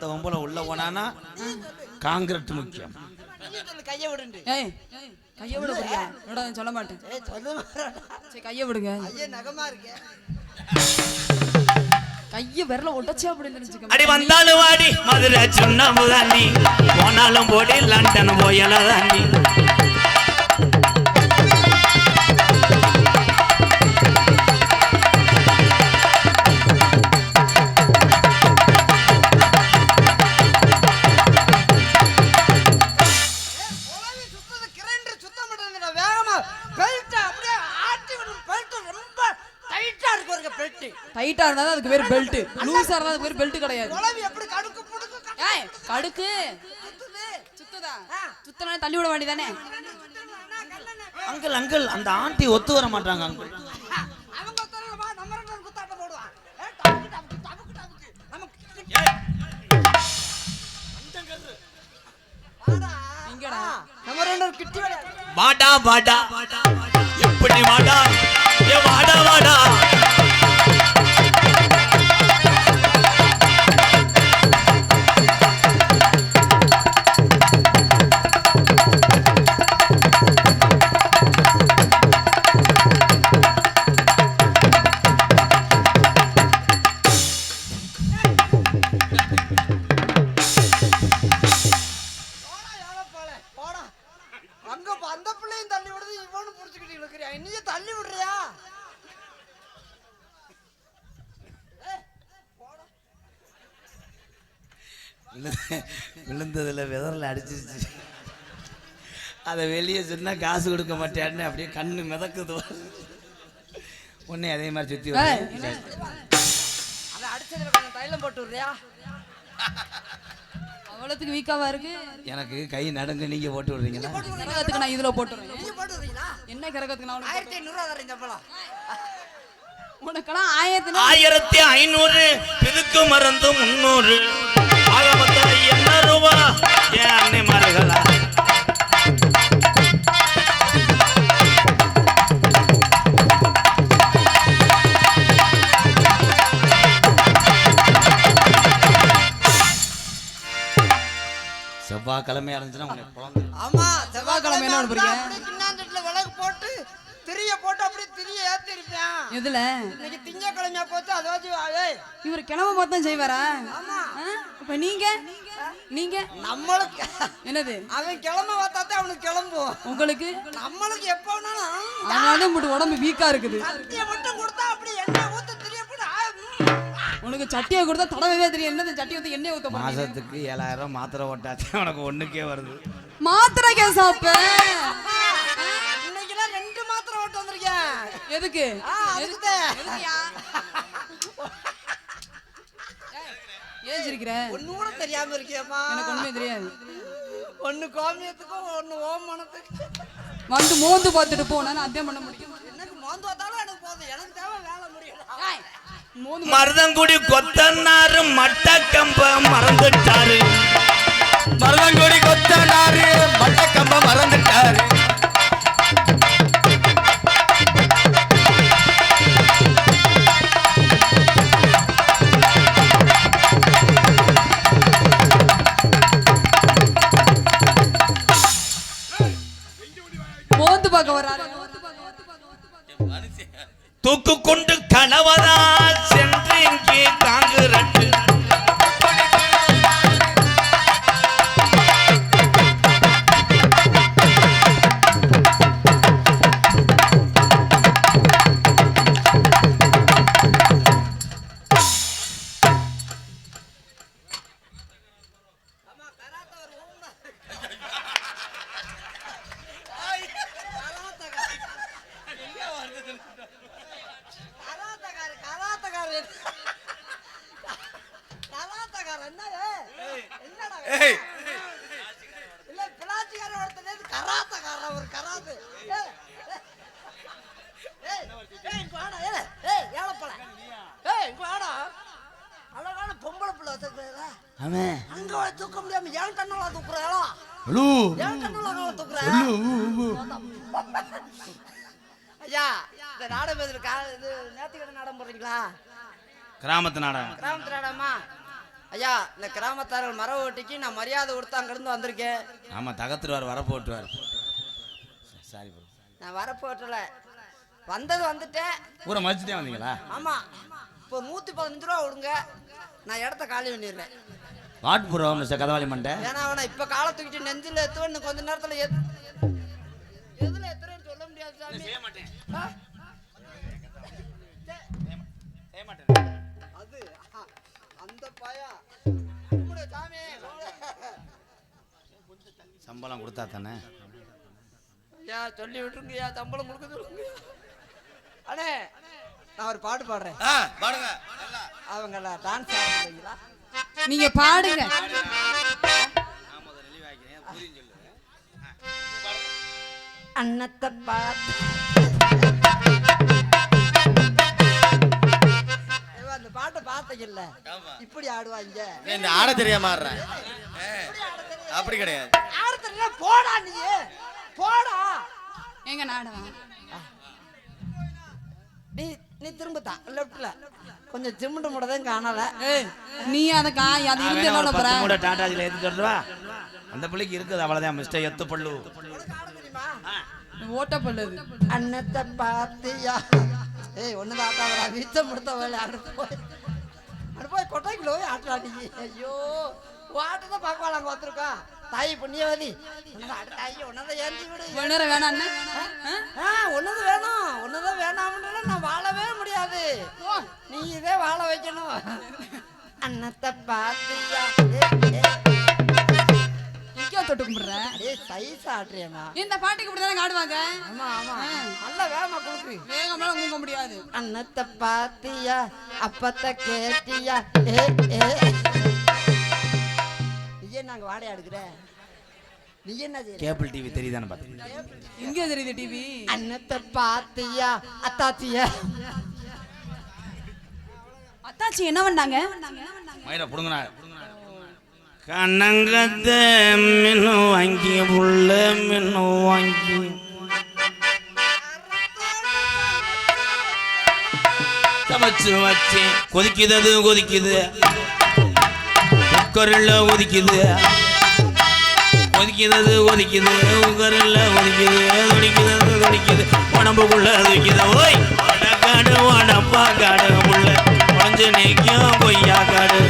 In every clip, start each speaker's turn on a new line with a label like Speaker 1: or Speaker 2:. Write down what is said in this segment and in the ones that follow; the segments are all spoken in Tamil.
Speaker 1: போல உள்ள போனானா காங்கிரட் முக்கியம்.
Speaker 2: கையை விடுண்டு
Speaker 3: ஏய் கையை விட புரியா. என்னடா நான் சொல்ல மாட்டேன். சரி கையை விடுங்க.
Speaker 2: ஐயா நகமா இருக்கே.
Speaker 3: கையை விரல உடச்சே அப்படின்னு நினைச்சுக்க
Speaker 1: அடி வந்தாலும் வாடி மதுரை சொன்ன போனாலும் போடி லண்டன் போயல தாண்டி
Speaker 3: பேர் பெல்ட் லூசா இருந்தா பேர் பெல்ட் கிடையாது.
Speaker 2: உலகி எப்படி கடுக்கு புடுக்கு கடுக்கு
Speaker 3: ஏய் கடுக்கு.
Speaker 2: சுத்துது.
Speaker 3: சுத்தனா தள்ளி விட வேண்டியதானே?
Speaker 1: அங்கிள் அங்கிள் அந்த ஆண்டி ஒத்து வர மாட்டாங்க அங்கிள்.
Speaker 2: வாடா.
Speaker 1: வாடா எப்படி வாடா? ஏ வாடா வாடா. விழுந்ததுல விதரில் அடிச்சிருச்சு. அதை வெளியே சொன்னா காசு கொடுக்க மாட்டேன்னு அப்படியே கண்ணு மிதக்குது. உன்னை அதே மாதிரி வந்து
Speaker 2: அதை அடிச்சதுல கொஞ்சம் தைலம் போட்டு விடுறியா?
Speaker 3: அவ்வளவுக்கு வீக்காவா இருக்கு?
Speaker 1: எனக்கு கை நடுங்க நீங்க போட்டு விடுறீங்களா?
Speaker 3: கிரகத்துக்கு நான் இதுல
Speaker 2: போட்டு
Speaker 3: என்ன கிரகத்துக்கு நான்
Speaker 2: ஆயிரத்தி ஐநூறுவா தரேன் சம்பளம்
Speaker 3: உனக்கெல்லாம் ஆயிரத்தி
Speaker 1: ஆயிரத்தி ஐநூறு பிதுக்கு மருந்து முன்னூறு. ரூபா ஏன் அன்னை மாறுகளா செவ்வாய்க்கிழமையா இருந்துச்சுன்னா உன்னை குழந்தை.
Speaker 2: ஆமா
Speaker 3: செவ்வாய்க்கிழமை என்ன பண்ண
Speaker 2: திரிய போட்டு அப்படியே திரிய ஏத்தி இருப்பேன்
Speaker 3: எதுல?
Speaker 2: இன்னைக்கு திங்கக்கிழமையா போச்சு அதை வச்சு ஏய்.
Speaker 3: இவர் கிளம்ப மொத்தம் செய்வாரா? இப்ப நீங்க? நீங்க?
Speaker 2: நம்மளுக்கு
Speaker 3: என்னது?
Speaker 2: அவன் கிளம்ப பார்த்தாத்தான் அவனுக்கு கிளம்பும்
Speaker 3: உங்களுக்கு?
Speaker 2: நம்மளுக்கு எப்ப வேணாலும்.
Speaker 3: மட்டும் உடம்பு வீக்கா இருக்குது.
Speaker 2: மட்டும் கொடுத்தா அப்படி எண்ணெய் ஊத்த திரிய.
Speaker 3: உனக்கு சட்டியை கொடுத்தா தடவைவே தெரியும் என்னது சட்டி ஊத்தி எண்ணெய் ஊத்த
Speaker 1: மாசத்துக்கு ஏழாயிரம் மாத்திரை ஓட்டாச்சு உனக்கு ஒண்ணுக்கே வருது.
Speaker 3: மாத்திரை கேசாப்ப எதுக்கு. எதுக்குயா? ஏன் சிரிக்கிற
Speaker 2: ஒண்ணு கூட தெரியாம இருக்கியம்மா.
Speaker 3: எனக்கு ஒண்ணுமே தெரியாது.
Speaker 2: ஒண்ணு கோமியத்துக்கும் ஒண்ணு ஓமனத்துக்கும்.
Speaker 3: வந்து மோந்து பார்த்துட்டு போ நான் அத்தியம் பண்ண முடியும்.
Speaker 2: எனக்கு மோந்து பார்த்தாலும் எனக்கு போதும். எனக்கு தேவை வேலை
Speaker 3: மோந்து
Speaker 1: மருதங்குடி கொத்தனாரு மட்டக்கம்ப மறந்துட்டாரு.
Speaker 4: மருதங்குடி கொத்தனாரு மட்டக்கம்ப மறந்துட்டாரு.
Speaker 1: தூக்கு கொண்டு
Speaker 2: அங்க தூக்க முடியாம ஏன் கண்ணால தூக்குறாளோ?
Speaker 4: ஹலோ
Speaker 2: ஏன் கண்ணால தூக்குறா? ஐயா இந்த நாடகம் கா இது நேத்திக்கிழமை நாடகம் போடுறீங்களா?
Speaker 1: கிராமத்து நாடகம்.
Speaker 2: கிராமத்து நாடகமா? ஐயா இந்த கிராமத்தார்கள் மர ஓட்டிக்கு நான் மரியாதை கொடுத்து அங்கிருந்து வந்திருக்கேன்.
Speaker 1: ஆமாம் தகத்துருவார் வர போட்டுவார் சாரி ப்ரோ
Speaker 2: நான் வரப்போட்டல. வந்தது வந்துட்டேன்.
Speaker 1: ஊரை மதிச்சுட்டே வந்தீங்களா?
Speaker 2: ஆமா. இப்போ நூத்தி பதினஞ்சு ரூபா விடுங்க நான் இடத்த காலி பண்ணிடுறேன்.
Speaker 1: வாட் ப்ரோ மிஸ்டர் கதவாளி மண்டை?
Speaker 2: ஏன்னா அவனை இப்ப காலை தூக்கிட்டு நெஞ்சில எத்துவேன் கொஞ்ச நேரத்துல எத் எதுல எத்துறேன்னு சொல்ல முடியாது சாமி. ஆ? அது ஆ, அந்த பையா சாமி.
Speaker 1: சம்பளம் கொடுத்தா தானே?
Speaker 2: ஐயா சொல்லி விட்டுருங்கய்யா சம்பளம் கொடுக்க சொல்லுங்க அண்ணே நான் ஒரு பாட்டு பாடுறேன்.
Speaker 4: ஆ, பாடுங்க.
Speaker 2: அவங்கள டான்ஸ் ஆடுறீங்களா
Speaker 3: நீங்க பாடுங்க.
Speaker 2: அன்னத்தை பார்த்து அந்த பாட்டை பார்த்தீங்கல்ல? இப்படி ஆடுவாங்க
Speaker 4: இந்த ஆட தெரியாம ஆடுறேன். ஏ, அப்படி கிடையாது.
Speaker 2: ஆடு தெரியல போடா நீ. போடா.
Speaker 3: எங்க நாடகம்
Speaker 2: நீ நீ திரும்ப தான் லெஃப்ட்ல கொஞ்சம் ஜிம்முண்டு முடதான் காணல
Speaker 3: ஏய் நீ அத கா அது
Speaker 1: நான்
Speaker 3: இருந்து
Speaker 1: வேணா ஒரு
Speaker 3: என்ன
Speaker 1: பத்து
Speaker 3: போற?
Speaker 1: மூட டாட்டாஜில் ஏற்றிட்டு வருவா அந்த பிள்ளைக்கு இருக்குது அவ்வளோதான் மிஸ்டர் எத்து பல்லு
Speaker 3: ஓட்ட பல்லுது
Speaker 2: அன்னத்தை பார்த்தியா ஏய் தான் ஆட்டாவரா வீச்சம் முடித்த வேலை அடுத்து போய் அடுத்து போய் கொட்டைக்குள்ள போய் ஆட்டலாடி ஐயோ ஆட்டை தான் பார்க்க நாங்கள் வந்திருக்கோம் தாய் புண்ணியவதி. அடுத்த தாயி உன்னதான் ஏந்தி விடு.
Speaker 3: நேரம் வேணாம்
Speaker 2: ஒன்னது வேணும். ஒன்னது வேணாம்ன்றா நான் வாழவே முடியாது. நீ இதே வாழ வைக்கணும். அன்னத்தை பார்த்தியா
Speaker 3: தொட்டு கும்பிடுற?
Speaker 2: அடே சைஸ் ஆட்டுறியம்மா
Speaker 3: இந்த பாட்டுக்கு இப்படி தானே ஆடுவாங்க
Speaker 2: ஆமா. ஆமா நல்ல வேகமா
Speaker 3: குங்க முடியாது.
Speaker 2: அன்னத்தை பாத்தியா? அப்பத்த கேட்டியா? ஏ ஏ. நீ என்ன அங்க வாடகை எடுக்கிற? நீ என்ன
Speaker 1: கேபிள் டிவி தெரியுதானே பார்த்தீங்க
Speaker 3: இங்கே தெரியுது டிவி
Speaker 2: அன்னத்தை பாத்தியா? அத்தாத்தியா
Speaker 3: அத்தாச்சி என்ன பண்ணாங்க?
Speaker 1: மயிரை பிடுங்கண்ணா கண்ணங்கத்த மின்னு வாங்கி புள்ள மின்னு வாங்கி. சமைச்சு வச்சு கொதிக்குது அது கொதிக்குது. குக்கரில் கொதிக்குது கொதிக்குது அது கொதிக்குது குக்கரில் கொதிக்குது துடிக்குது. உடம்புக்குள்ள துடிக்குது. ஓய் காடு வாடப்பா காடு உள்ள. கொஞ்சம் நீக்கியும் கொய்யா காடு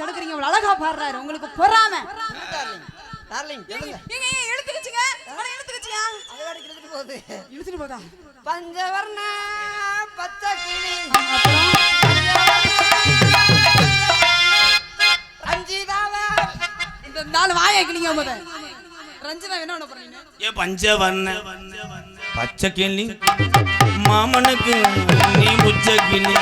Speaker 3: தடுக்கிறீங்க அவ்வளவு அழகா பாடுறாரு. உங்களுக்கு பொறாம.
Speaker 2: டார்லிங்
Speaker 3: ஏங்க இழுத்துக்கிச்சுங்க. இழுத்துக்கிச்சியா?
Speaker 2: போகுது.
Speaker 3: இழுத்துட்டு போதா?
Speaker 2: பஞ்சவர்ண பச்சை கிளி. ரஞ்சிதாவ.
Speaker 3: இந்த நாலு வாயை கிளிங்க போத ரஞ்சனா என்ன பண்ண போறீங்க?
Speaker 1: ஏ பஞ்சவர்ண. பச்சை கிளி. மாமனுக்கு நீ கிளி.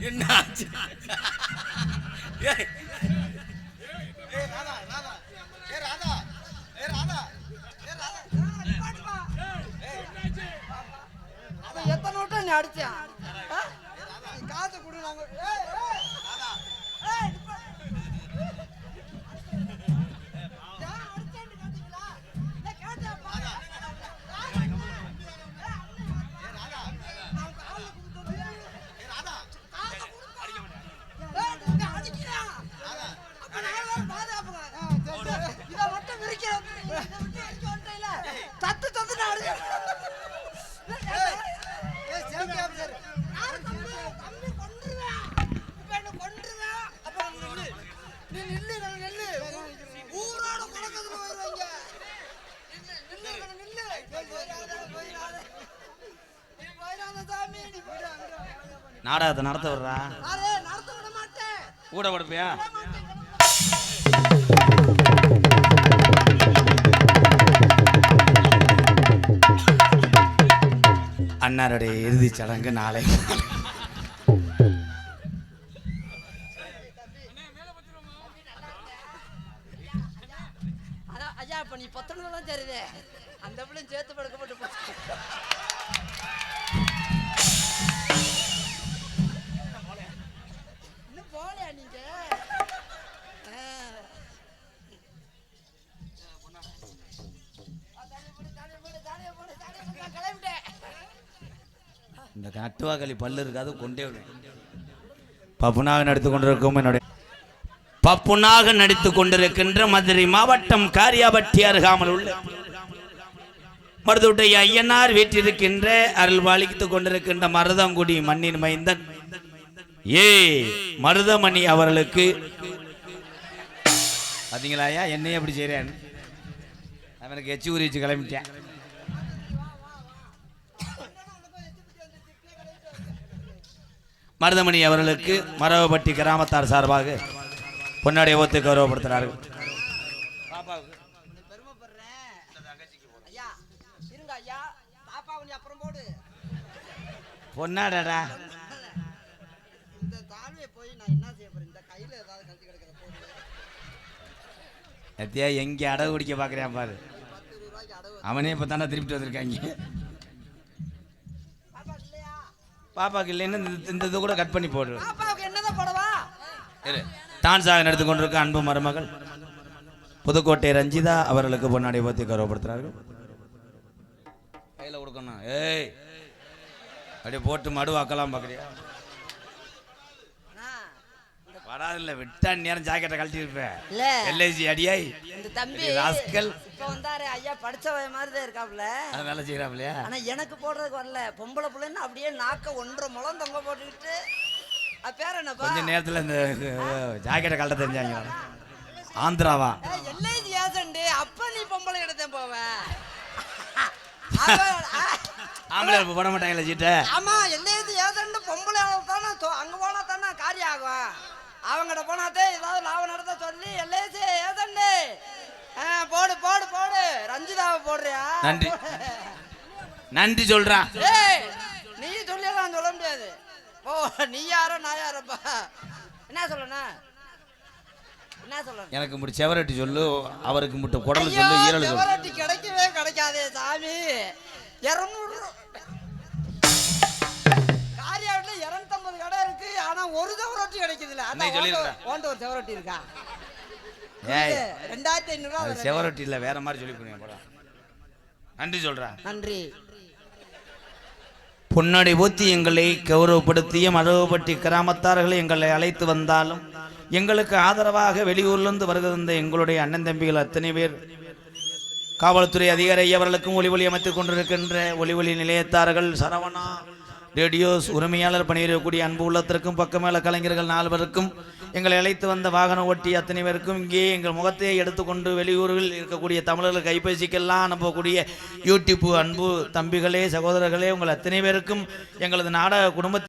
Speaker 4: என்ன ஆச்சு?
Speaker 2: எத்தனை விட்டம் நீ அடிச்சான் காசு கொடு நாங்க
Speaker 1: நாடகத்தை நடத்த வர்றா
Speaker 2: அரே நடத்த விட மாட்டேன்.
Speaker 1: கூட படுப்பியா அன்னாருடைய இறுதிச் சடங்கு நாளை
Speaker 2: ஐயா இப்ப நீ பத்தொன்பதுலாம் சரிதே அந்த பிள்ளையும் சேர்த்து படுக்கப்பட்டு நான் நீங்க.
Speaker 1: இந்த கட்டுவாக்களி பல்லு இருக்காது கொண்டே பப்புனாக நடித்து கொண்டிருக்கும் என்னுடைய பப்புனாக நடித்து கொண்டிருக்கின்ற மதுரை மாவட்டம் காரியாபட்டி அருகாமல் உள்ள. மருதுடைய ஐயனார் வீட்டிருக்கின்ற அருள்வாளித்துக் கொண்டிருக்கின்ற மருதங்குடி மண்ணின் மைந்தன். ஏ மருதமணி அவர்களுக்கு. பாத்தீங்களாயா என்னையே எப்படி செய்றேன்? அவனுக்கு எச்சி ஊறி வச்சு கிளம்பிட்டேன். மருதமணி அவர்களுக்கு மரவப்பட்டி கிராமத்தார் சார்பாக பொன்னாடை ஒத்து கௌரவப்படுத்துகிறார்கள்
Speaker 2: பெருமைப்படுறேன் ஐயா இருங்க ஐயா பாப்பாவை நீ அப்புறம் போடு
Speaker 1: பொன்னாடடா
Speaker 2: இந்த தாழ்வையை போய் நான் என்ன செய்ய போறேன் இந்த கையில ஏதாவது கழட்டி கிடக்கிற போடு
Speaker 1: எத்தியா எங்கே அடகு குடிக்க பார்க்குறேன் பாரு.
Speaker 2: அடவு
Speaker 1: அவனே இப்போ தானே திருப்பிட்டு வந்திருக்காங்க.
Speaker 2: பாப்பா இல்லையா
Speaker 1: பாப்பாக்கு இல்லைன்னு இந்த- இது கூட கட் பண்ணி போடு.
Speaker 2: பாப்பாவுக்கு.
Speaker 1: டான்ஸாக நடத்து கொண்டிருக்க அன்பு மருமகள். புதுக்கோட்டை ரஞ்சிதா அவர்களுக்கு பொன்னாடை பற்றி கௌரவப்படுத்துகிறார்கள் கையில் கொடுக்கணும். ஏய். அப்படியே போட்டு மடுவாக்கலாம் பார்க்குறியா வராதில்ல விட்டா நேரம் ஜாக்கெட்டை கழட்டி இருப்பேன்
Speaker 2: இல்ல.
Speaker 1: எல்ஐசி அடியாய்.
Speaker 2: இந்த தம்பி
Speaker 1: ராஸ்கல்.
Speaker 2: இப்ப வந்தாரு ஐயா படிச்ச மாதிரி தான் இருக்காப்ல
Speaker 1: அது வேலை செய்கிறாப்லையா
Speaker 2: ஆனா எனக்கு போடுறதுக்கு வரல. பொம்பளை பிள்ளைன்னு அப்படியே நாக்க ஒன்றரை முளம் தொங்க போட்டுக்கிட்டு பேர் என்னப்பா?
Speaker 1: கொஞ்ச நேரத்தில் இந்த ஜாக்கெட்டை கழட்ட தெரிஞ்சாங்க. ஆந்திராவா?
Speaker 2: எல்ஐசி ஏசண்டு அப்ப நீ பொம்பளை எடுத்தேன் போவேன்
Speaker 1: ஆம்பளை போட மாட்டாங்களே சீட்டை.
Speaker 2: ஆமா எல்ஐசி ஏசண்டு பொம்பளை தானே அங்க போனா தானே காரியம் ஆகும். அவங்ககிட்ட போனாதே ஏதாவது லாபம் நடத்த சொல்லி எல்ஐசி ஏசண்டு போடு போடு போடு. ரஞ்சிதாவை போடுறியா?
Speaker 1: நன்றி. நன்றி சொல்றான்
Speaker 2: ஏய் நீ சொல்லியெல்லாம் சொல்ல முடியாது. ஓ நீ யாரோ நான் யாரப்பா? என்ன சொல்லணும்?
Speaker 1: எனக்கு மட்டும் செவரட்டி சொல்லு அவருக்கு மட்டும் குடல் சொல்லு ஈரல் சொல்லு.
Speaker 2: செவரொட்டி கிடைக்கவே கிடைக்காதே சாமி. இருநூறு ஆனா ஒரு செவரொட்டி கிடைக்குதுல்ல அதான் ஒரு செவரொட்டி இருக்கா? ரெண்டாயிரத்தி ஐநூறு
Speaker 1: செவரட்டி இல்லை வேற மாதிரி சொல்லி போடா நன்றி சொல்றேன்
Speaker 2: நன்றி.
Speaker 1: பொன்னாடை போத்தி எங்களை கௌரவப்படுத்திய மரபப்பட்டி கிராமத்தார்களை எங்களை அழைத்து வந்தாலும் எங்களுக்கு ஆதரவாக வெளியூர்லேருந்து வருகிற எங்களுடைய அண்ணன் தம்பிகள் அத்தனை பேர் காவல்துறை அதிகாரி அவர்களுக்கும் ஒளி ஒளி அமைத்துக் கொண்டிருக்கின்ற ஒளி ஒளி நிலையத்தார்கள் சரவணா ரேடியோஸ் உரிமையாளர் பணியிடக்கூடிய அன்பு உள்ளத்திற்கும் பக்கமேல கலைஞர்கள் நால்வருக்கும் எங்களை அழைத்து வந்த வாகனம் ஓட்டி அத்தனை பேருக்கும் இங்கே எங்கள் முகத்தையே எடுத்துக்கொண்டு வெளியூரில் இருக்கக்கூடிய தமிழர்கள் கைபேசிக்கெல்லாம் அனுப்பக்கூடிய யூடியூப் அன்பு தம்பிகளே சகோதரர்களே உங்கள் அத்தனை பேருக்கும் எங்களது நாடக குடும்ப